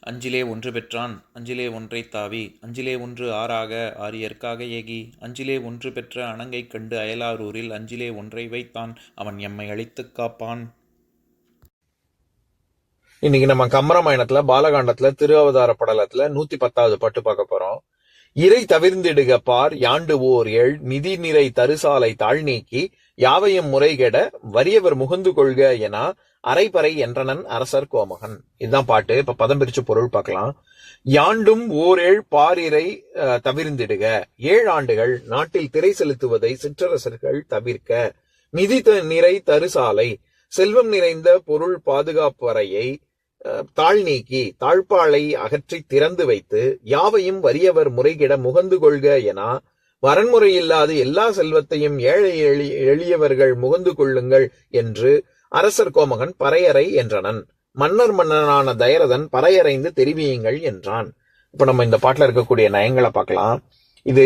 அஞ்சிலே ஒன்று பெற்றான் அஞ்சிலே ஒன்றை தாவி அஞ்சிலே ஒன்று ஆறாக ஆரியற்காக ஏகி அஞ்சிலே ஒன்று பெற்ற அணங்கை கண்டு அயலாரூரில் அஞ்சிலே ஒன்றை வைத்தான் அவன் எம்மை அழித்துக் காப்பான். இன்னைக்கு நம்ம கம்பராமாயணத்துல பாலகாண்டத்துல திருவாவதார படலத்துல நூத்தி பத்தாவது பாட்டு பார்க்க போறோம். இறை தவிர்ந்திடுக பார் யாண்டு ஓர் எழ் நிதி நிறை தருசாலை தாழ் நீக்கி யாவையும் முறைகெட வறியவர் முகந்து கொள்க என அரைபறை என்றனன் அரசர் கோமகன். இதுதான் பாட்டு. இப்ப பதம் பிரிச்சு பொருள் பார்க்கலாம். யாண்டும் ஓரேழ் பாரிரை அஹ், தவிர்ந்திடுக. ஏழு ஆண்டுகள் நாட்டில் திரை செலுத்துவதை சிற்றரசர்கள் தவிர்க்க. நிதி த- நிறை தருசாலை. செல்வம் நிறைந்த பொருள் பாதுகாப்பறையை அஹ், தாழ் நீக்கி தாழ்பாளை அகற்றி திறந்து வைத்து யாவையும் வறியவர் முறைகிட முகந்து கொள்க என வரன்முறை இல்லாது எல்லா செல்வத்தையும் ஏழை எளி- எளியவர்கள் முகந்து கொள்ளுங்கள் என்று அரசர் கோமகன் பறையறை என்றனன். மன்னர் மன்னனான தயரதன் பறையறைந்து தெரிவியுங்கள் என்றான். இப்ப நம்ம இந்த பாட்டுல இருக்கக்கூடிய நயங்களை பார்க்கலாம். இது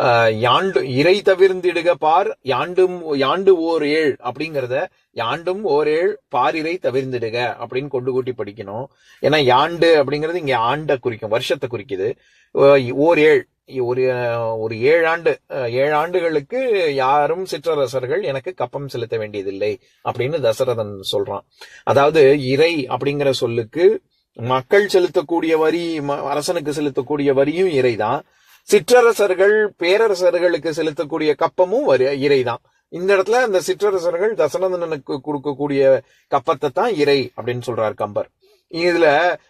அஹ், யாண்டு இறை தவிர்ந்திடுக பார் யாண்டும் யாண்டு ஓர் ஏழ் அப்படிங்கிறத யாண்டும் ஓர் ஏழ் பார் இறை தவிர்ந்திடுக அப்படின்னு கொண்டு கூட்டி படிக்கணும். ஏன்னா யாண்டு அப்படிங்கிறது இங்க ஆண்ட குறிக்கும் வருஷத்தை குறிக்குது. ஓர் ஏழ் ஒரு ஒரு ஏழாண்டு அஹ், ஏழு ஆண்டுகளுக்கு யாரும் சிற்றரசர்கள் எனக்கு கப்பம் செலுத்த வேண்டியதில்லை அப்படின்னு தசரதன் சொல்றான். அதாவது இறை அப்படிங்கிற சொல்லுக்கு மக்கள் செலுத்தக்கூடிய வரி ம- அரசனுக்கு செலுத்தக்கூடிய வரியும் இறைதான். சிற்றரசர்கள் பேரரசர்களுக்கு செலுத்தக்கூடிய கப்பமும் இறைதான். இந்த இடத்துல அந்த சிற்றரசர்கள் தசரதனனுக்கு கொடுக்கக்கூடிய கப்பத்தை தான் இறை அப்படின்னு சொல்றார் கம்பர். இதுல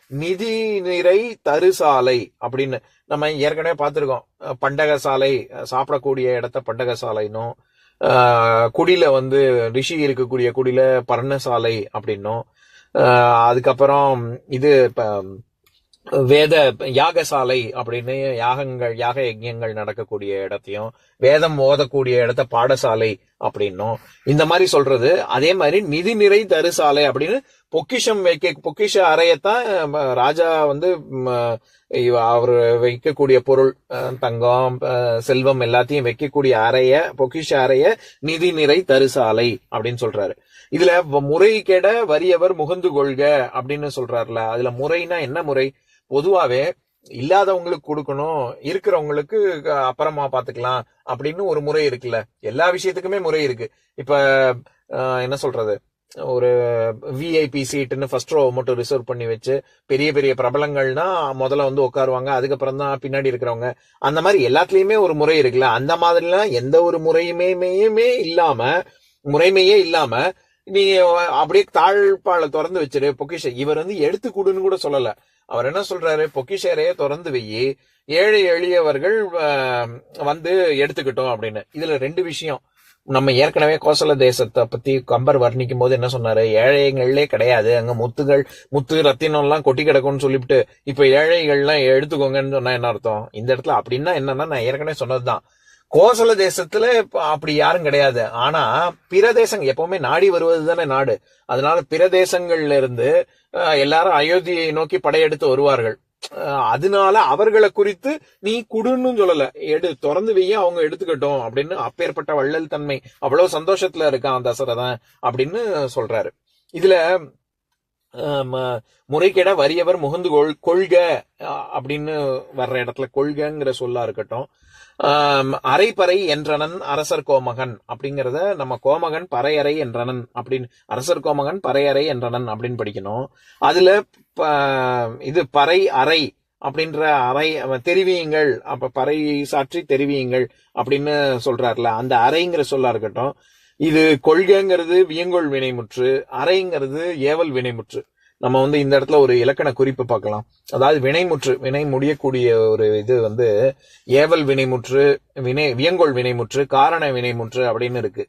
நிதி நிறை தருசாலை அப்படின்னு நம்ம ஏற்கனவே பார்த்துருக்கோம். பண்டக சாலை சாப்பிடக்கூடிய இடத்த பண்டக சாலைன்னும் அஹ் குடில வந்து ரிஷி இருக்கக்கூடிய குடில பர்ணசாலை அப்படின்னும் அதுக்கப்புறம் இது இப்ப வேத யாகசாலை அப்படின்னு யாகங்கள் யாக யஜ்யங்கள் நடக்கக்கூடிய இடத்தையும் வேதம் ஓதக்கூடிய இடத்த பாடசாலை அப்படின்னும். இந்த மாதிரி சொல்றது. அதே மாதிரி நிதி நிறை தருசாலை அப்படின்னு பொக்கிஷம் வைக்க பொக்கிஷ அறையத்தான் ராஜா வந்து அவர் வைக்கக்கூடிய பொருள் தங்கம் அஹ், செல்வம் எல்லாத்தையும் வைக்கக்கூடிய அறைய பொக்கிஷ அறைய நிதி நிறை தருசாலை அப்படின்னு சொல்றாரு. இதுல முறை கெட வறியவர் முகந்து கொள்க அப்படின்னு சொல்றாருல. அதுல முறைனா என்ன முறை? பொதுவாகவே இல்லாதவங்களுக்கு கொடுக்கணும் இருக்கிறவங்களுக்கு அப்புறமா பாத்துக்கலாம் அப்படின்னு ஒரு முறை இருக்குல்ல. எல்லா விஷயத்துக்குமே முறை இருக்கு. இப்ப என்ன சொல்றது? ஒரு விஐபி சீட்டுன்னு ஃபர்ஸ்ட் ரோ மட்டும் ரிசர்வ் பண்ணி வச்சு பெரிய பெரிய பிரபலங்கள்னா முதல்ல வந்து உட்காருவாங்க. அதுக்கப்புறம் தான் பின்னாடி இருக்கிறவங்க. அந்த மாதிரி எல்லாத்துலயுமே ஒரு முறை இருக்குல்ல. அந்த மாதிரிலாம் எந்த ஒரு முறையுமே இல்லாம முறைமையே இல்லாம நீ அப்படியே தாழ்பாலை திறந்து வச்சிரு பொக்கிஷ. இவர் வந்து எடுத்து கொடுன்னு கூட சொல்லல. அவர் என்ன சொல்றாரு? பொக்கிஷேரையே திறந்து வையி ஏழை எளியவர்கள் வந்து எடுத்துக்கிட்டோம் அப்படின்னு. இதுல ரெண்டு விஷயம். நம்ம ஏற்கனவே கோசல தேசத்தை பத்தி கம்பர் வர்ணிக்கும் போது என்ன சொன்னாரு? ஏழைகள்லே கிடையாது. அங்க முத்துகள் முத்து ரத்தினம் எல்லாம் கொட்டி கிடக்கும்னு சொல்லிவிட்டு இப்ப ஏழைகள்லாம் எடுத்துக்கோங்கன்னு சொன்னா என்ன அர்த்தம்? இந்த இடத்துல அப்படின்னா என்னன்னா நான் ஏற்கனவே சொன்னதுதான். கோசல தேசத்துல அப்படி யாரும் கிடையாது. ஆனா பிற தேசங்க எப்பவுமே நாடி வருவது தானே நாடு. அதனால பிற தேசங்கள்ல இருந்து அஹ், எல்லாரும் அயோத்தியை நோக்கி படையெடுத்து வருவார்கள். அஹ், அதனால அவர்களை குறித்து நீ குடுன்னு சொல்லல. எடு திறந்து வைய அவங்க எடுத்துக்கட்டும் அப்படின்னு அப்பேற்பட்ட வள்ளல் தன்மை. அவ்வளவு சந்தோஷத்துல இருக்கான் தசரதன் அப்படின்னு சொல்றாரு. இதுல முறைகேட வறியவர் முகந்து கொள் கொள்க அஹ், அப்படின்னு வர்ற இடத்துல கொள்கங்கிற சொல்லா இருக்கட்டும். அரைப்பறை என்றனன் அரசர் கோமகன் அப்படிங்கிறத நம்ம கோமகன் பறையறை என்றனன் அப்படின்னு அரசர் கோமகன் பறையறை என்றனன் அப்படின்னு படிக்கணும். அதுல இது பறை அறை அப்படின்ற அறை தெரிவியுங்கள். அப்ப பறை சாற்றி தெரிவியுங்கள் அப்படின்னு சொல்றாருல. அந்த அறைங்கிற சொல்லா இருக்கட்டும். இது கொள்கைங்கிறது வியங்கோள் வினைமுற்று அறைங்கிறது ஏவல் வினைமுற்று. நம்ம வந்து இந்த இடத்துல ஒரு இலக்கண குறிப்பு பார்க்கலாம். அதாவது வினைமுற்று வினை முடியக்கூடிய ஒரு இது வந்து ஏவல் வினைமுற்று வினை வியங்கோள் வினைமுற்று காரண வினைமுற்று அப்படின்னு இருக்கு.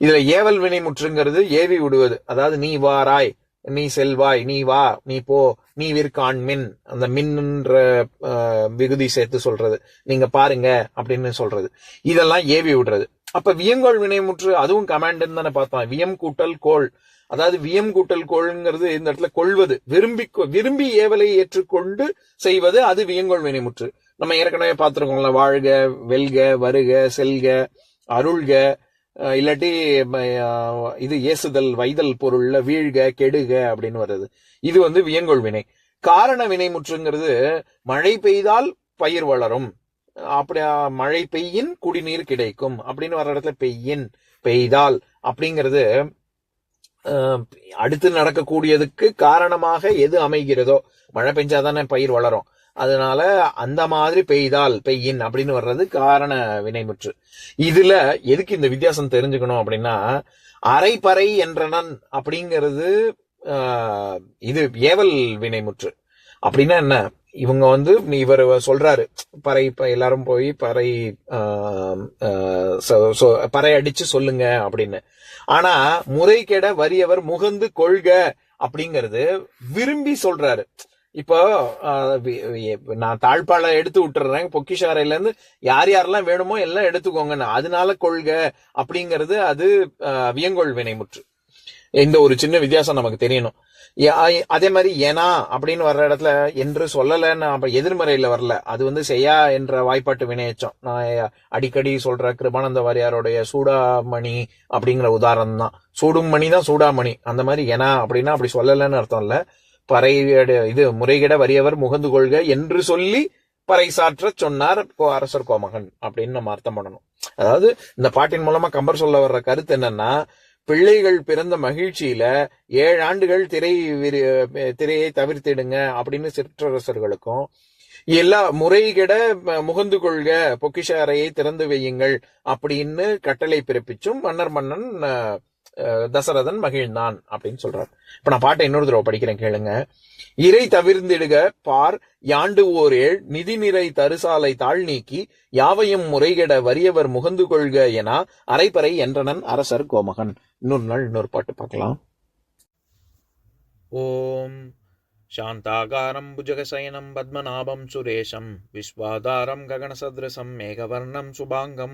இதுல ஏவல் வினைமுற்றுங்கிறது ஏவி விடுவது. அதாவது நீ வாராய் நீ செல்வாய் நீ வா நீ போ நீ விற்கான் மின் அந்த மின்ன்ற அஹ், விகுதி சேர்த்து சொல்றது. நீங்க பாருங்க அப்படின்னு சொல்றது. இதெல்லாம் ஏவி விடுறது. அப்ப வியங்கோள் வினைமுற்று அதுவும் கமாண்டுன்னு தானே பார்த்தோம் வியம் கூட்டல் கோள். அதாவது வியம் கூட்டல் கொள்ங்கிறது இந்த இடத்துல கொள்வது. விரும்பி விரும்பி ஏவலை ஏற்றுக்கொண்டு செய்வது அது வியங்கோள் வினைமுற்று நம்ம ஏற்கனவே பார்த்துருக்கோம்ல வாழ்க வெல்க வருக செல்க அருள்க இல்லாட்டி இது ஏசுதல் வைதல் பொருள்ல வீழ்க கெடுக அப்படின்னு வருது இது வந்து வியங்கோள் வினை. காரண வினைமுற்றுங்கிறது மழை பெய்தால் பயிர் வளரும். அப்படி மழை பெய்யின் குடிநீர் கிடைக்கும். அப்படின்னு வர்ற இடத்துல பெய்யின் பெய்தால் அப்படிங்கிறது அடுத்து நடக்கக்கூடியதுக்கு காரணமாக எது அமைகிறதோ மழை பெஞ்சாதானே பயிர் வளரும். அதனால அந்த மாதிரி பெய்தால் பெய்யின் அப்படின்னு வர்றது காரண வினைமுற்று. இதுல எதுக்கு இந்த வித்தியாசம் தெரிஞ்சுக்கணும் அப்படின்னா அரைப்பறை என்றனன் அப்படிங்கிறது இது ஏவல் வினைமுற்று. அப்படின்னா என்ன? இவங்க வந்து இவர் சொல்றாரு. பறை இப்ப எல்லாரும் போய் பறை ஆஹ், ஆஹ், சொ- பறை அடிச்சு சொல்லுங்க அப்படின்னு. ஆனா முறைகேட வரியவர் முகந்து கொள்க அப்படிங்கிறது விரும்பி சொல்றாரு. இப்போ நான் தாழ்பாளை எடுத்து விட்டுறேன் பொக்கிஷாரையில இருந்து யார் யாரெல்லாம் வேணுமோ எல்லாம் எடுத்துக்கோங்கன்னு. அதனால கொள்க அப்படிங்கிறது அது ஆஹ், வியங்கோள் வினைமுற்று. இந்த ஒரு சின்ன வித்தியாசம் நமக்கு தெரியணும். யா- அதே மாதிரி ஏனா அப்படின்னு வர்ற இடத்துல என்று சொல்லலைன்னு அப்ப எதிர்மறையில வரல. அது வந்து செய்யா என்ற வாய்ப்பாட்டு வினையச்சம். நான் அடிக்கடி சொல்ற கிருபானந்த வாரியாருடைய சூடாமணி அப்படிங்கிற உதாரணம் தான். சூடும் மணி தான் சூடாமணி. அந்த மாதிரி ஏனா அப்படின்னா அப்படி சொல்லலைன்னு அர்த்தம் இல்ல. பறை இது முறைகிட வறியவர் முகந்து கொள்க என்று சொல்லி பறைசாற்ற சொன்னார் கோ- அரசர் கோமகன் அப்படின்னு நம்ம அர்த்தம் பண்ணணும். அதாவது இந்த பாட்டின் மூலமா கம்பர் சொல்ல வர்ற கருத்து என்னன்னா பிள்ளைகள் பிறந்த மகிழ்ச்சியில ஏழு ஆண்டுகள் திரை விரி- திரையை தவிர்த்திடுங்க அப்படின்னு சிற்றரசர்களுக்கும் எல்லா முறைகிட முகந்து கொள்க பொக்கிஷ அறையை திறந்து வையுங்கள் அப்படின்னு கட்டளை பிறப்பிச்சும் மன்னர் மன்னன் தசரதன் மகிழ்ந்தான் அப்படின்னு சொல்றார் இப்ப நான் பாட்டை இன்னொரு தடவை படிக்கிறேன் கேளுங்க இறை தவிர்ந்திடுக பார் யாண்டு ஓர் ஏழ் நிதி நிறை தருசாலை தாழ் நீக்கி யாவையும் முறைகெட வறியவர் முகந்து கொள்க என அரைப்பறை என்றனன் அரசர் கோமகன் இன்னொரு நாள் இன்னொரு பாட்டு பார்க்கலாம் ॐ शान्ताकारं भुजगशयनं पद्मनाभं सुरेशं विश्वाधारं गगनसदृशं मेघवर्णं शुभाङ्गं